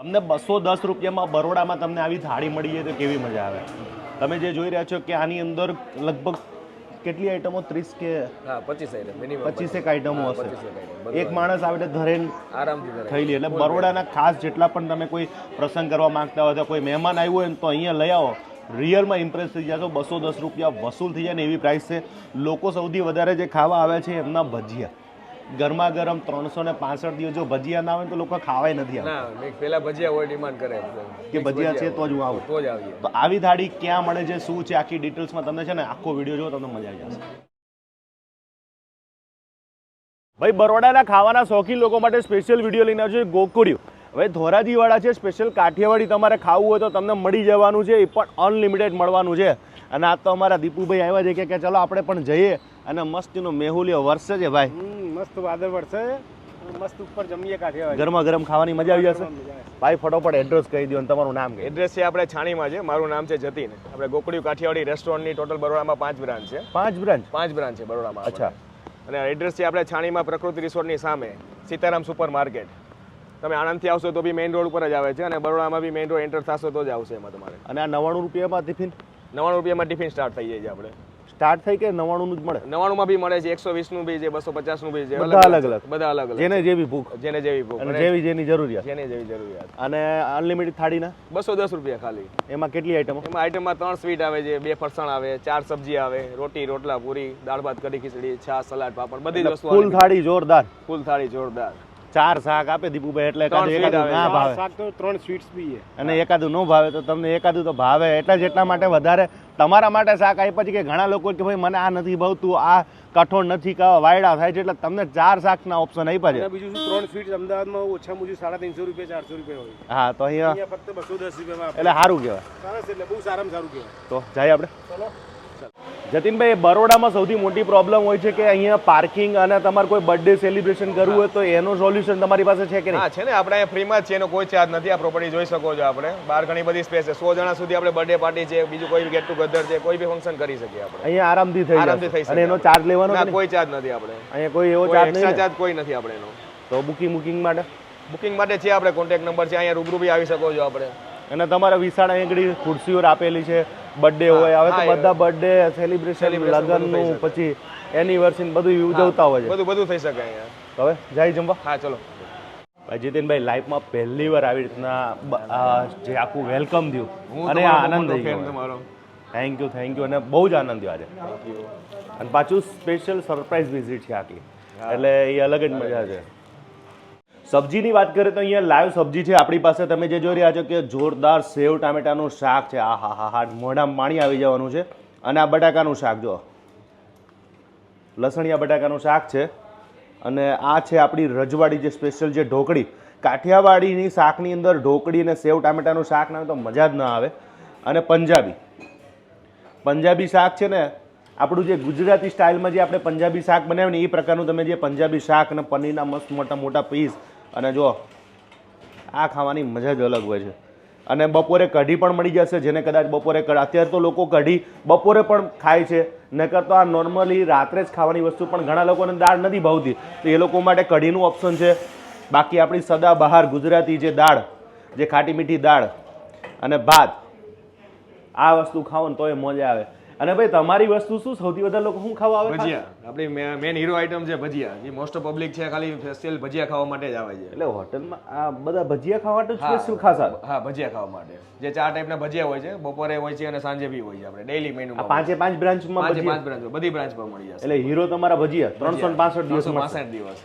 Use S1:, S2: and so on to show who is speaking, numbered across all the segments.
S1: તમને બસો દસ રૂપિયામાં બરોડામાં તમને આવી થાળી મળી જાય તો કેવી મજા આવે? તમે જે જોઈ રહ્યા છો કે આની અંદર લગભગ કેટલી આઈટમો? ત્રીસ કે
S2: હા પચીસ
S1: પચીસેક આઈટમો હશે. એક માણસ આવે એટલે ઘરે
S2: આરામથી થઈ
S1: લે એટલે બરોડાના ખાસ જેટલા પણ તમે કોઈ પ્રસંગ કરવા માંગતા હોય તો કોઈ મહેમાન આવ્યું હોય ને તો અહીંયા લઈ આવો. રિયલમાં ઇમ્પ્રેસ થઈ જાય તો બસો દસ રૂપિયા વસૂલ થઈ જાય ને એવી પ્રાઇસ છે. લોકો સૌથી વધારે જે ખાવા આવે છે એમના ભજીયા. ગરમા ગરમ ત્રણસો ને પાસઠ દિવસ જો ભજીયા ના આવે તો લોકો ખાવાય નથી આવતા.
S2: પેલા ભજીયા હોય ડિમાન્ડ કરે
S1: કે ભજીયા છે તો જ હું આવું.
S2: તો જ આવીએ.
S1: તો આવી થાળી ક્યાં મળે છે શું છે આખી ડિટેલ્સમાં તમને છે ને આખો વીડિયો જોવો તમને મજા આવી જશે. ભાઈ બરોડાના ખાવાના શોખીન લોકો માટે સ્પેશિયલ વીડિયો લઈને આવ્યો છે ગોકુડિયું હવે ધોરાજીવાળા છે સ્પેશિયલ કાઠિયાવાડી તમારે ખાવું હોય તો તમને મળી જવાનું છે એ પણ અનલિમિટેડ મળવાનું છે. અને આ તો અમારા દીપુભાઈ આવ્યા છે કે ચલો આપણે પણ જઈએ. અને મસ્તીનો મેહુલિયો વર્ષે છે ભાઈ.
S3: મસ્ત વાદળ વરસે મસ્ત ઉપર જમીએ કાઠિયાવાડી
S1: ગરમા ગરમ ખાવાની મજા આવી જશે? ભાઈ ફટોફટ એડ્રેસ કહી દો અને તમારું નામ કહી
S2: એડ્રેસ છે આપણે છાણીમાં છે. મારું નામ છે જતીન. આપણે ગોકુળિયું કાઠિયાવાડી રેસ્ટોરન્ટની ટોટલ બરોડામાં પાંચ બ્રાન્ચ છે.
S1: પાંચ બ્રાન્ચ?
S2: પાંચ બ્રાન્ચ છે બરોડામાં
S1: અચ્છા.
S2: અને એડ્રેસ છે આપણે છાણીમાં પ્રકૃતિ રિસોર્ટની સામે સીતારામ સુપર માર્કેટ તમે આણંદથી આવશો તો બી મેઇન રોડ ઉપર જ આવે છે અને બરોડામાં બી મેઇન રોડ એન્ટર થશો તો જ આવશે એમાં તમારે.
S1: અને આ નવ્વાણું રૂપિયામાં ટિફિન
S2: નવ્વાણું રૂપિયામાં ટિફિન સ્ટાર્ટ થઈ જાય છે આપણે.
S1: સ્ટાર્ટ થઈ કે નવ્વાણું જ મળે?
S2: નવ્વાણુંમાં બી મળે છે એકસો વીસનું બી છે બસો પચાસનું બી છે
S1: બધા અલગ. અલગ.
S2: બધા અલગ
S1: જેને જેવી ભૂખ.
S2: જેને જેવી ભૂખ.
S1: અને
S2: અને
S1: જેવી જેની જરૂરિયાત.
S2: જેને જેવી જરૂરિયાત.
S1: અને અનલિમિટેડ થાળીના?
S2: બસો દસ રૂપિયા ખાલી.
S1: એમાં કેટલી આઈટમ
S2: એમાં આઈટમમાં ત્રણ સ્વીટ આવે છે બે ફરસાણ આવે ચાર સબ્જી આવે રોટી રોટલા પૂરી દાળ ભાત કઢી ખીચડી છાશ સલાડ પાપડ બધી વસ્તુ
S1: ફૂલ થાળી જોરદાર.
S2: ફૂલ થાળી જોરદાર.
S1: ચાર શાક આપે દીપુભાઈ એટલે એકાદું
S2: આવે.
S1: ના ભાવે.
S3: શાક તો ત્રણ સ્વીટ્સ બી છે.
S1: અને એકાદું ન ભાવે તો તમને એકાદું તો ભાવે. એટલા જ એટલા માટે વધારે તમારા માટે શાક આપ્યા છે કે ઘણા લોકો કે ભાઈ મને આ નથી ભાવતું આ કઠોળ નથી ખાવા. વાયડા થાય છે એટલે તમને ચાર શાકના ઓપ્શન આપ્યા છે.
S3: બીજું શું ત્રણ સ્વીટ્સ અમદાવાદમાં ઓછામાં ઓછું સાડા ત્રણસો રૂપિયા ચારસો રૂપિયા હોય.
S1: હા તો અહીંયા
S3: ફક્ત બસો દસ રૂપિયામાં
S1: એટલે સારું કહેવાય.
S3: સરસ એટલે બહુ સારામાં સારું કહેવાય.
S1: તો જાય આપણે. જતીનભાઈ બરોડામાં સૌથી મોટી પ્રોબ્લેમ હોય છે કે અહીંયા પાર્કિંગ અને તમારે કોઈ બર્થડે સેલિબ્રેશન કરવું હોય તો એનું સોલ્યુશન તમારી પાસે છે કે
S2: હા છે ને આપણે અહીંયા ફ્રીમાં જ છે એનો કોઈ ચાર્જ નથી આ પ્રોપર્ટી જોઈ શકો છો આપણે. બહાર ઘણી બધી સ્પેસ છે. સો જણા સુધી આપણે બર્થડે પાર્ટી છે બીજું કોઈ ગેટ ટુગેધર છે કોઈ બી ફંક્શન કરી શકીએ આપણે.
S1: અહીંયા આરામથી થઈ
S2: આરામથી થઈ શકે
S1: અને એનો ચાર્જ લેવાનો?
S2: કોઈ ચાર્જ નથી આપણે.
S1: અહીંયા કોઈ એવો ચાર્જ નહીં
S2: ચાર્જ કોઈ નથી આપણે એનો.
S1: તો બુકિંગ બુકિંગ માટે?
S2: બુકિંગ માટે છે આપણે કોન્ટેક્ટ નંબર છે અહીંયા રૂબરૂ બી આવી શકો છો આપણે.
S1: અને તમારા વિશાળ આંગળી ખુરશીઓ આપેલી છે. બર્થડે હોય હવે તો બધા બર્થડે સેલિબ્રેશન લગ્નનું પછી એનિવર્સરી બધું ઉજવતા હોય છે.
S2: બધું બધું થઈ શકે
S1: હવે જાય જમવા
S2: હા ચલો.
S1: જીતિનભાઈ લાઈફમાં પહેલી વાર આવી રીતના જે આખું વેલકમ થયું. અને આનંદ થઈ ગયો થેન્ક યુ થેન્ક યુ અને બહુ જ આનંદ થયો આજે. અને પાછું સ્પેશિયલ સરપ્રાઈઝ વિઝિટ છે આખી. એટલે એ અલગ જ મજા છે. સબ્જીની વાત કરીએ તો અહીંયા લાઈવ સબ્જી છે. આપણી પાસે તમે જે જોઈ રહ્યા છો કે જોરદાર સેવ ટામેટાનું શાક છે. આ હા હા હા મોઢામાં પાણી આવી જવાનું છે. અને આ બટાકાનું શાક જો લસણિયા બટાકાનું શાક છે. અને આ છે આપણી રજવાડી જે સ્પેશિયલ જે ઢોકળી. કાઠિયાવાડીની શાકની અંદર ઢોકળી અને સેવ ટામેટાનું શાક ના તો મજા જ ના આવે. અને પંજાબી. પંજાબી શાક છે ને, આપણું જે ગુજરાતી સ્ટાઇલમાં જે આપણે પંજાબી શાક બનાવ્યું ને, એ પ્રકારનું તમે જે પંજાબી શાક અને પનીરના મસ્ત મોટા મોટા પીસ અને જો આ ખાવાની મજા જ અલગ હોય છે. અને બપોરે કઢી પણ મળી જશે, જેને કદાચ બપોરે અત્યારે તો લોકો કઢી બપોરે પણ ખાય છે નકર તો આ નોર્મલી રાત્રે જ ખાવાની વસ્તુ, પણ ઘણા લોકોને દાળ નથી ભાવતી. તો એ લોકો માટે કઢીનું ઓપ્શન છે. બાકી આપણી સદા બહાર ગુજરાતી જે દાળ, જે ખાટી મીઠી દાળ અને ભાત, આ વસ્તુ ખાવો ને તો એ મજા આવે. અને ભાઈ તમારી વસ્તુ શું? સૌથી વધારે લોકો શું ખાવા આવે
S2: ભજીયા. આપણી મેન હીરો આઈટમ છે ભજીયા. જે મોસ્ટ પબ્લિક છે ખાલી સ્પેશિયલ ભજીયા ખાવા માટે જ આવે છે.
S1: એટલે હોટલમાં આ બધા ભજીયા ખાવા માટે સ્પેશિયલ ખાસ
S2: હા ભજીયા ખાવા માટે. જે ચાર ટાઈપના ભજીયા હોય છે બપોરે હોય છે અને સાંજે બી હોય છે આપણે. ડેઈલી મેનુ
S1: આ પાંચે પાંચ બ્રાન્ચમાં
S2: પાંચે પાંચ બ્રાન્ચ બધી બ્રાન્ચમાં મળી જશે.
S1: એટલે હીરો તમારા ભજીયા ત્રણસો પાસઠ દિવસ
S2: દિવસ.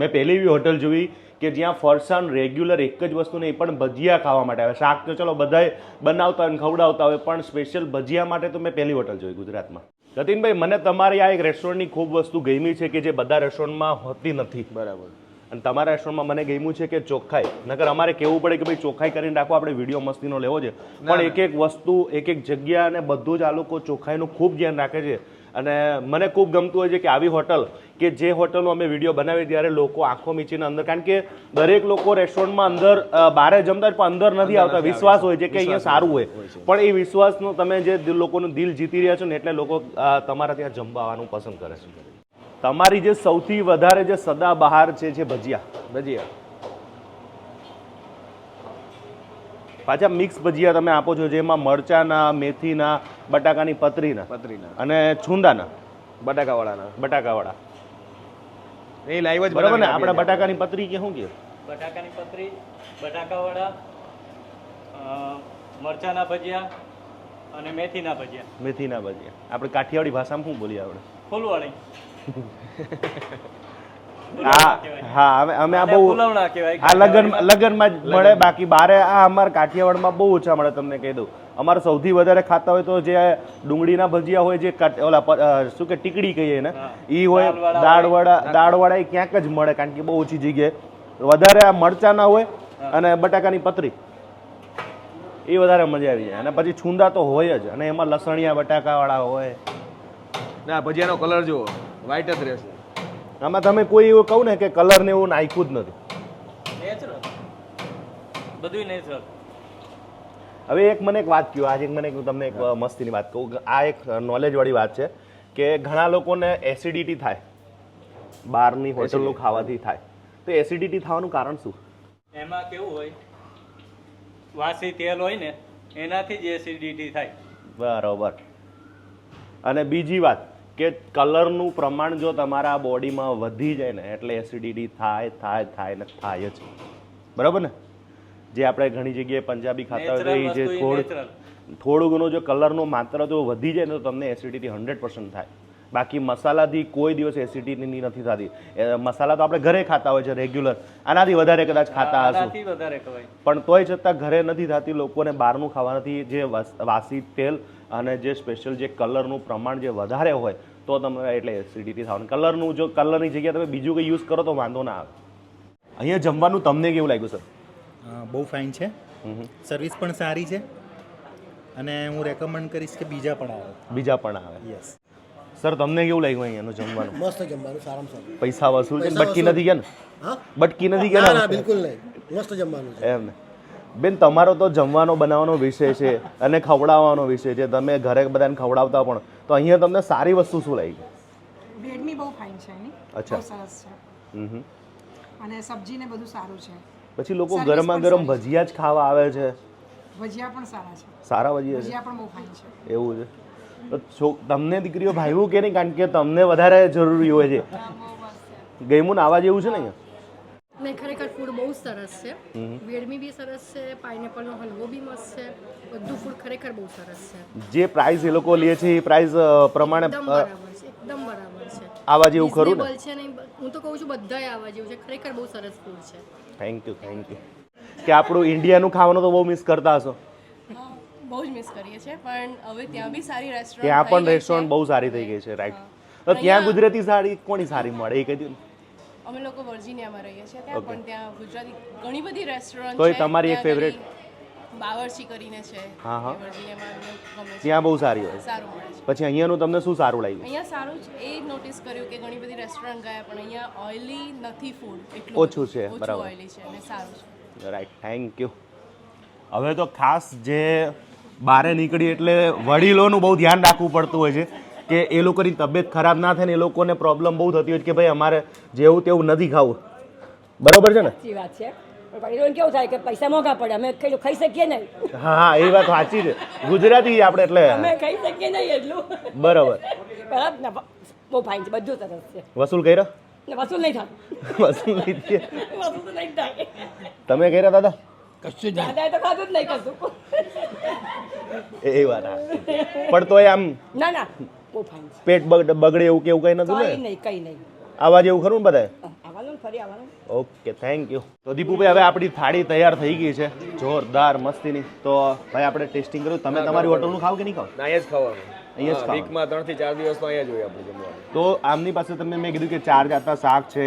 S1: મેં પહેલી એવી હોટલ જોઈ કે જ્યાં ફરસાણ રેગ્યુલર એક જ વસ્તુ નહીં પણ ભજીયા ખાવા માટે આવે. શાક તો ચલો બધાય બનાવતા હોય અને ખવડાવતા હોય પણ સ્પેશિયલ ભજીયા માટે તો મેં પહેલી હોટલ જોઈ ગુજરાતમાં. જતીનભાઈ મને તમારી આ એક રેસ્ટોરન્ટની ખૂબ વસ્તુ ગમી છે કે જે બધા રેસ્ટોરન્ટમાં હોતી નથી.
S2: બરાબર.
S1: અને તમારા રેસ્ટોરન્ટમાં મને ગમ્યું છે કે ચોખ્ખાઈ. નકર અમારે કેવું પડે કે ભાઈ ચોખ્ખાઈ કરીને રાખો આપણે વીડિયો મસ્તીનો લેવો છે. પણ એક એક વસ્તુ એક એક જગ્યા અને બધું જ આ લોકો ચોખ્ખાઈનું ખૂબ ધ્યાન રાખે છે. અને મને ખૂબ ગમતું હોય છે કે આવી હોટલ કે જે હોટલનો અમે વીડિયો બનાવીએ ત્યારે લોકો આંખો મીચીને અંદર કારણ કે દરેક લોકો રેસ્ટોરન્ટમાં અંદર બહાર જમતા પણ અંદર નથી આવતા. વિશ્વાસ હોય છે કે અહીંયા સારું હોય પણ એ વિશ્વાસનો તમે જે લોકોનું દિલ જીતી રહ્યા છો ને એટલે લોકો તમારા ત્યાં જમવા આવવાનું પસંદ કરે છે. તમારી જે સૌથી વધારે જે સદા બહાર છે જે ભજીયા?
S2: ભજીયા.
S1: પાછા મિક્સ ભજીયા તમે આપો છો જેમાં મરચાના મેથીના બટાકાની પતરીના.
S2: પતરીના.
S1: અને છુંદાના.
S2: બટાકાવાળાના.
S1: બટાકાવાળા.
S2: એ લાઈવ જ
S1: બરાબર ને? આપણે બટાકાની પતરી કે શું કે?
S4: બટાકાની પતરી બટાકાવાળા મરચાના મરચાંના ભજીયા અને મેથીના ભજીયા.
S1: મેથીના ભજીયા. આપણે કાઠિયાવાડી ભાષામાં શું બોલીએ આપણે?
S4: ફૂલવાળી.
S1: હા હા અમે અમે આ બહુ
S4: ફૂલવણા
S1: આ લગન લગનમાં જ મળે બાકી બારે આ અમારા કાઠિયાવાડમાં બહુ ઓછા મળે તમને કહી દઉં. અમારે સૌથી વધારે ખાતા હોય તો જે ડુંગળીના ભજીયા હોય જે ઓલા શું કે ટીકડી કહીએ ને એ હોય
S4: દાળવાળા
S1: દાળવાળા દાળવાળા એ ક્યાંક જ મળે કારણ કે બહુ ઓછી જગ્યાએ. વધારે આ મરચાના હોય અને બટાકાની પતરી. એ વધારે મજા આવી જાય. અને પછી છુંદા તો હોય જ. અને એમાં લસણિયા બટાકાવાળા હોય.
S2: ના ભજીયાનો કલર જુઓ વ્હાઈટ જ રહેશે.
S1: આમાં તમે કોઈ એવું કહું ને કે કલર ને એવું નાખ્યું જ નથી.
S4: નેચરલ બધું નેચરલ
S1: હવે એક મને એક વાત કહ્યું આજે મને એક તમને એક મસ્તીની વાત કહું. આ એક નોલેજવાળી વાત છે કે ઘણા લોકોને એસિડિટી થાય. બહારની હોટલનું ખાવાથી થાય. તો એસિડિટી થવાનું કારણ શું?
S4: એમાં કેવું હોય? વાસી તેલ હોય ને એનાથી જ એસિડિટી થાય.
S1: બરોબર. અને બીજી વાત કે કલરનું પ્રમાણ જો તમારા બોડીમાં વધી જાય ને એટલે એસિડિટી થાય થાય થાય ને થાય જ. બરાબર ને? જે આપણે ઘણી જગ્યાએ પંજાબી ખાતા હોય એ જે થોડું થોડું ઘણું જો કલરનો માત્ર જો વધી જાય ને તો તમને એસિડિટી હંડ્રેડ પર્સન્ટ થાય. બાકી મસાલાથી કોઈ દિવસ એસિડિટી નથી થતી. મસાલા તો આપણે ઘરે ખાતા હોય છે રેગ્યુલર આનાથી વધારે કદાચ ખાતા હશું. પણ તોય છતાં ઘરે નથી થતી લોકોને બહારનું ખાવાથી જે વાસી તેલ અને જે સ્પેશિયલ જે કલરનું પ્રમાણ જે વધારે હોય તો તમે એટલે એસિડિટી થવાનું કલરનું જો કલરની જગ્યાએ તમે બીજું કંઈ યુઝ કરો તો વાંધો ના આવે. અહીંયા જમવાનું તમને કેવું લાગ્યું સર
S5: બહુ ફાઇન છે. સર્વિસ પણ સારી છે. અને હું રેકમેન્ડ કરીશ કે બીજા પણ આવે.
S1: બીજા પણ આવે.
S5: યસ
S1: સર તમને કેવું લાગ્યું અહીંયાનું જમવાનું?
S6: મસ્ત જમવાનું સારામાં સારું.
S1: પૈસા વસૂલ છે બટકી નથી ગયા ને?
S6: હા?
S1: બટકી નથી
S6: ના
S1: ગયા
S6: ના બિલકુલ નહીં. મસ્ત જમવાનું છે.
S1: એમ. ને બેન તમારો તો જમવાનો બનાવવાનો વિષય છે અને ખવડાવવાનો વિષય છે. તમે ઘરે બધાને ખવડાવતા પણ. તો અહીંયા તમને સારી વસ્તુ શું લાગી?
S7: બ્રેડની બહુ ફાઇન છે એની.
S1: અચ્છા.
S7: બહુ સરસ છે. અને સબ્જી ને બધું સારું છે.
S1: પછી લોકો ગરમા ગરમ ભજીયા જ ખાવા આવે છે.
S7: ભજીયા પણ સારા છે.
S1: સારા ભજીયા
S7: ભજીયા પણ બહુ ફાઇન છે.
S1: એવું છે. તો છો તમને દીકરીઓ ભાઈવું કે નહીં? કારણ કે તમને વધારે જરૂરી હોય છે. ગેમું આવા જેવું છે ને અહીંયા?
S8: નહીં ખરેખર ફૂડ બહુ સરસ છે. વેડમી બી સરસ છે પાઇનેપલનો હલવો બી મસ્ત છે. બધું ફૂડ ખરેખર બહુ સરસ છે.
S1: જે પ્રાઇસ એ લોકો લે છે એ પ્રાઇસ પ્રમાણે
S8: એકદમ બરાબર છે એકદમ બરાબર છે.
S1: આવા જેવું ખરું ને?
S8: છે નહીં હું તો કહું છું બધાય આવા જેવું છે. ખરેખર બહુ સરસ ફૂડ છે.
S1: થેન્ક યુ થેન્ક યુ કે આપણું ઇન્ડિયાનું ખાવાનું તો બહુ મિસ કરતા હશો.
S9: બહુ જ મિસ કરીએ છીએ પણ હવે ત્યાં બી સારી રેસ્ટોરન્ટ
S1: ત્યાં પણ રેસ્ટોરન્ટ બહુ સારી થઈ ગઈ છે રાઈટ તો ત્યાં ગુજરાતી સાડી કોની સારી મળે? એ કહી
S9: અમે લોકો વર્જિનિયામાં રહીએ છીએ ત્યાં પણ ત્યાં ગુજરાતી ઘણી બધી રેસ્ટોરન્ટ
S1: તોય તમારી એક favourite?
S9: બાવરચી કરીને છે.
S1: હા, હા. ત્યાં બહુ સારી હોય.
S9: સારું મળે છે.
S1: પછી અહીંયાનું તમને શું સારું લાગ્યું?
S9: અહીંયા સારું છે એ નોટિસ કર્યું કે ઘણી બધી રેસ્ટોરન્ટ ગયા પણ અહીંયા ઓઇલી નથી ફૂડ એટલું
S1: ઓછું છે, બરાબર.
S9: ઓઇલી છે અને સારું છે.
S1: રાઈટ થેન્ક યુ હવે તો ખાસ જે બારે નીકળી એટલે વડીલોનું બહુ ધ્યાન રાખવું પડતું હોય છે કે એ લોકોની તબિયત ખરાબ ના થાય ને એ લોકોને પ્રોબ્લેમ બહુ થતી હોય કે ભાઈ અમારે જેવું તેવું નથી ખાવું. બરોબર છે ને?
S10: સાચી વાત છે. પણ કેવું થાય કે પૈસા મોંઘા પડે અમે કઈ ખાઈ શકીએ નહીં.
S1: હા હા એ વાત સાચી છે. ગુજરાતી આપણે એટલે
S10: અમે ખાઈ શકીએ નહીં એટલું.
S1: બરોબર.
S10: બરાબર? ને બહુ ફાઇન છે બધું સરસ છે.
S1: વસૂલ કર્યો?
S10: વસૂલ નહીં થાય.
S1: વસૂલ નહીં થાય?
S10: વસૂલ નહીં થાય.
S1: તમે કર્યા દાદા?
S10: દાદાએ તો ખાધું જ નહીં કશું.
S1: એ એ વાત હા પણ તોય આમ
S10: ના ના બહુ ફાઇન
S1: પેટ બગડે એવું કે એવું કઈ નતું
S10: કંઈ
S1: ને
S10: નહીં નહીં.
S1: આવા જેવું ખરું ને
S10: ને ફરી આવવાનું.
S1: ઓકે થેન્ક યુ તો દીપુભાઈ હવે આપણી થાળી તૈયાર થઈ ગઈ છે. જોરદાર મસ્તીની. તો ભાઈ આપણે ટેસ્ટિંગ કર્યું. તમે તમારી હોટલનું ખાવ કે નહીં ખાવ?
S2: ના અહીંયા જ ખાવાનું.
S1: અહીંયા જ ખાવાનું.
S2: વીકમાં ત્રણથી ચાર દિવસ તો અહીંયા જ આપણે જમવાનું.
S1: તો આમની પાસે તમે મેં કીધું કે ચાર જાતના શાક છે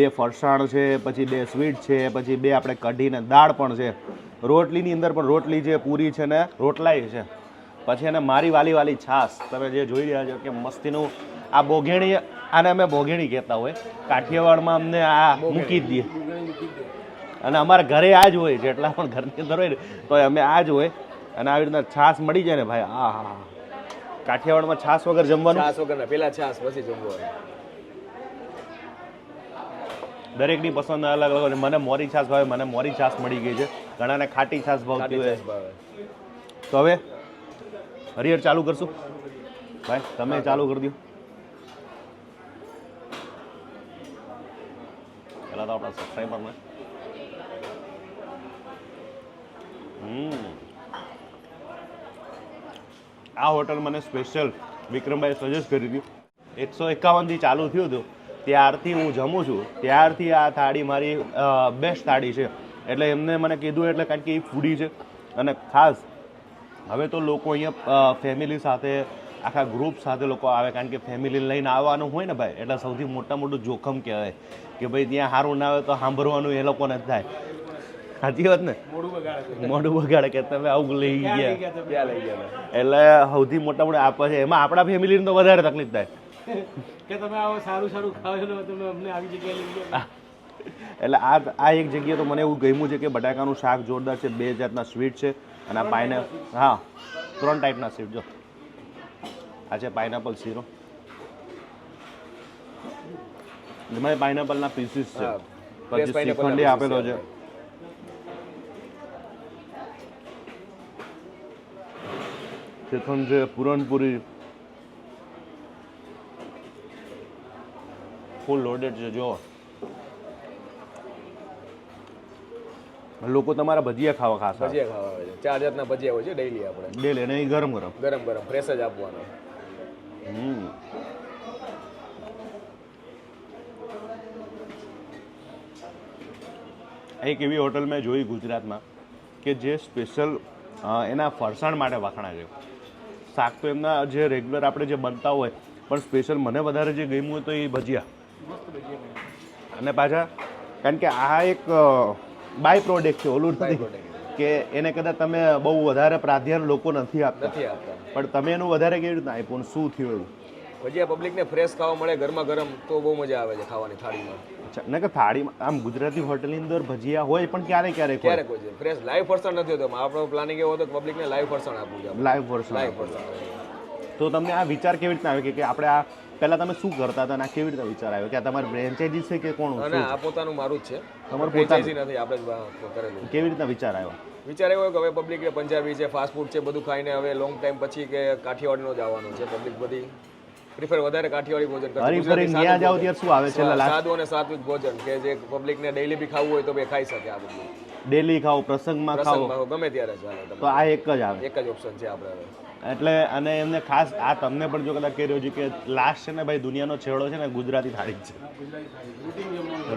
S1: બે ફરસાણ છે પછી બે સ્વીટ છે પછી બે આપણે કઢીને દાળ પણ છે. રોટલીની અંદર પણ રોટલી છે પૂરી છે ને રોટલાય છે. પછી એને મારી વાલી વાલી છાશ. તમે જે જોઈ રહ્યા છો કે મસ્તીનું આ બોઘેણી આને અમે બોઘેણી કહેતા હોય. કાઠિયાવાડમાં અમને આ મૂકી જ દઈએ અને અમારા ઘરે આ જ હોય જેટલા પણ ઘરની અંદર હોય ને તો અમે આ જ હોય. અને આવી રીતના છાશ મળી જાય ને ભાઈ આ હા કાઠિયાવાડમાં છાશ વગર જમવાનું?
S2: છાસ વગર પેલા છાસ પછી જમવાનું.
S1: દરેકની પસંદ અલગ અલગ મને મોરી છાશ ભાવે મને મોરી છાસ મળી ગઈ છે. ઘણાને ખાટી છાશ ભાવતી હોય. તો હવે હરિહર ચાલુ કરશું. ભાઈ તમે ચાલુ કરી દો. તો આપણા સબસ્ક્રાઈબરને આ હોટલ મને સ્પેશિયલ વિક્રમભાઈ સજેસ્ટ કરી હતી એકસો એકાવનથી ચાલુ થયું હતું. ત્યારથી હું જમું છું. ત્યારથી આ થાળી મારી બેસ્ટ થાળી છે. એટલે એમને મને કીધું એટલે કારણ કે એ ફૂડી છે. અને ખાસ, હવે તો લોકો અહીંયા ફેમિલી સાથે આખા ગ્રુપ સાથે લોકો આવે કારણ કે ફેમિલી લઈને આવવાનું હોય ને ભાઈ એટલે સૌથી મોટા મોટું જોખમ કહેવાય કે ભાઈ ત્યાં સારું ના આવે તો સાંભળવાનું એ લોકોને થાય. સાચી વાત ને? મોઢું બગાડે કે તમે આવું લઈ ગયા.
S2: ક્યાં લઈ ગયા
S1: એટલે સૌથી મોટા મોટા આપે છે. એમાં આપણા ફેમિલીને તો વધારે તકલીફ થાય.
S3: કે તમે આવો સારું સારું ખાવ છો તમે અમને આવી જગ્યાએ લઈ ગયા
S1: એટલે આ આ એક જગ્યાએ તો મને એવું ગમ્યું છે કે બટાકાનું શાક જોરદાર છે બે જાતના સ્વીટ છે અને આ પાઈને હા ત્રણ ટાઈપના સ્વીટ જો. આ છે પાઇનેપલ શીરો. એમાં પાઇનેપલના પીસીસ છે. પછી શ્રીખંડી આપેલો
S2: છે.
S1: છે. શ્રીખંડ છે પૂરણપુરી. ફૂલ લોડેડ છે જો લોકો તમારા ભજીયા ખાવા ખાસ.
S2: ભજીયા ખાવા આવે છે. ચાર જાતના ભજીયા હોય છે ડેઈલી આપણે.
S1: ડેલ અને ગરમ ગરમ.
S2: ગરમ ગરમ ફ્રેશ જ આપવાનું.
S1: એક એવી હોટલ મેં જોઈ ગુજરાતમાં કે જે સ્પેશિયલ એના ફરસાણ માટે વખણાય છે. શાક તો એમના જે રેગ્યુલર આપણે જે બનતા હોય પણ સ્પેશિયલ મને વધારે જે ગમ્યું હોય તો એ ભજીયા. અને પાછા કારણ કે આ એક બાય પ્રોડક્ટ છે ઓલું નથી. કે એને કદાચ તમે બહુ વધારે પ્રાધાન્ય લોકો નથી આપતા.
S2: નથી આપતા.
S1: પણ તમે એનું વધારે કેવી રીતના આપ્યું શું થયું
S2: ભજીયા પબ્લિકને ફ્રેશ ખાવા મળે ગરમા ગરમ તો બહુ મજા આવે છે ખાવાની થાળીમાં.
S1: અચ્છા ને કે થાળીમાં આમ ગુજરાતી હોટલની અંદર ભજીયા હોય પણ ક્યારે ક્યારેક હોય
S2: ક્યારેક હોય છે. ફ્રેશ લાઈવ ફરસાણ નથી હોતો. આપણો પ્લાનિંગ એવો હતો કે પબ્લિકને લાઈવ ફરસાણ આપવું છે
S1: લાઈવ ફરસાણ
S2: લાઈવ ફરસાણ
S1: તો તમને આ વિચાર કેવી રીતના આવ્યો કે- કે આપણે આ પહેલા તમે શું કરતા હતા અને કેવી રીતે વિચાર આવ્યો? કે આ તમારી ફ્રેન્ચાઇઝી છે કે કોણ
S2: અને આ પોતાનું મારું જ છે.
S1: તમારું
S2: ફ્રેન્ચાઇઝી નથી આપણે જ કરેલું
S1: કેવી રીતના વિચાર આવ્યો?
S2: વિચાર એવો કે હવે પબ્લિક પંજાબી છે ફાસ્ટ ફૂડ છે બધું ખાઈને હવે લોંગ ટાઈમ પછી કે કાઠિયાવાડીનો જ આવવાનું છે. પબ્લિક બધી પ્રિફર વધારે કાઠિયાવાડી ભોજન કરતા.
S1: હરી ફરીને ત્યાં શું આવે છે
S2: સાદું અને સાત્વિક ભોજન કે જે પબ્લિકને ડેઈલી બી ખાવું હોય તો બે ખાઈ શકે આ બધું.
S1: ડેલી ખાઓ પ્રસંગમાં ખાઓ.
S2: ગમે ત્યારે ચાલે
S1: તો આ એક જ આવે.
S2: એક જ ઓપ્શન છે આપણે હવે.
S1: એટલે અને એમને ખાસ આ તમને પણ જો કદાચ કહી રહ્યો છું કે લાસ્ટ છે ને ભાઈ દુનિયાનો છેડો છે ને ગુજરાતી થાળી છે.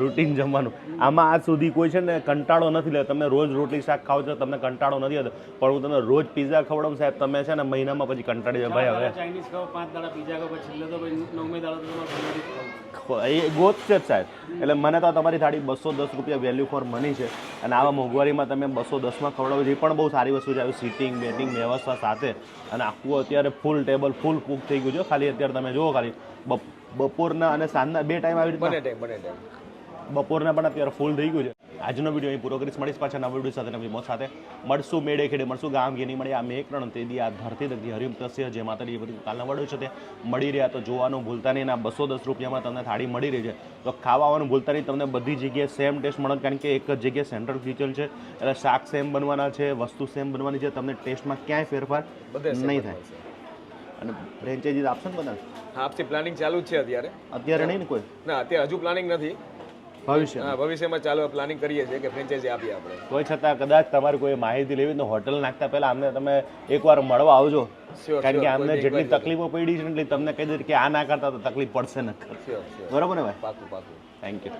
S1: રૂટીન જમવાનું. આમાં આજ સુધી કોઈ છે ને કંટાળો નથી લેતો તમે રોજ રોટલી શાક ખાવ છો તમને કંટાળો નથી હતો પણ હું તમને રોજ પીઝા ખવડાવું સાહેબ તમે છે ને મહિનામાં પછી કંટાળી જાવ ભાઈ હવે
S3: ચાઇનીઝ ખાઓ પાંચ દાડા પીઝા ખાઓ પછી તો ભાઈ નવમે દાડા તો તમારે પનીર જ ખાવું.
S1: એ ગોત છે જ સાહેબ. એટલે મને તો તમારી થાળી બસો દસ રૂપિયા વેલ્યુ ફોર મની છે. અને આવા મોંઘવારીમાં તમે બસો દસમાં ખવડાવો એ પણ બહુ સારી વસ્તુ છે. આવી સીટિંગ બેટિંગ વ્યવસ્થા સાથે. અને આખું અત્યારે ફૂલ ટેબલ ફૂલ કુક થઈ ગયું છે. ખાલી અત્યારે તમે જુઓ ખાલી બપોરના અને સાંજના બે ટાઈમ આવી બપોરના પણ અત્યારે ફૂલ થઈ ગયું છે. આજનો વીડિયો અહીં પૂરો કરીશ. મળીશ પાછા નવા વીડિયો સાથે નવી મોત સાથે. મળશું મેળે ખેડે મળશું ગામ ઘેની મળી. આ મેં એક રણ તે દી આ ધરતી દગી હરિમ તસ્ય જે માતાજી એ બધું કાલના વડો છે તે મળી રહ્યા. તો જોવાનું ભૂલતા નહીં આ બસો દસ રૂપિયામાં તમને થાળી મળી રહી છે. તો ખાવાનું ભૂલતા નહીં તમને બધી જગ્યાએ સેમ ટેસ્ટ મળે કારણ કે એક જ જગ્યાએ સેન્ટ્રલ કિચન છે. એટલે શાક સેમ બનવાના છે વસ્તુ સેમ બનવાની છે. તમને ટેસ્ટમાં ક્યાંય ફેરફાર નહીં થાય. અને ફ્રેન્ચાઇઝીસ આપશે ને બધા?
S2: હા આપથી પ્લાનિંગ ચાલુ જ છે અત્યારે.
S1: અત્યારે નહીં ને કોઈ?
S2: ના અત્યારે હજુ પ્લાનિંગ નથી.
S1: ભવિષ્ય
S2: હા ભવિષ્યમાં ચાલુ પ્લાનિંગ કરીએ છીએ કે ફ્રેન્ચાઇઝી આપીએ આપણે.
S1: કોઈ છતાં કદાચ તમારે કોઈ માહિતી લેવી તો હોટલ નાખતા પહેલા અમને તમે એકવાર મળવા આવજો. કારણ કે અમને જેટલી તકલીફો પડી છે એટલી તમને કહી દે કે આ ના કરતા તો તકલીફ પડશે ન બરાબર ને ભાઈ?
S2: પાકું પાકું.
S1: Thank you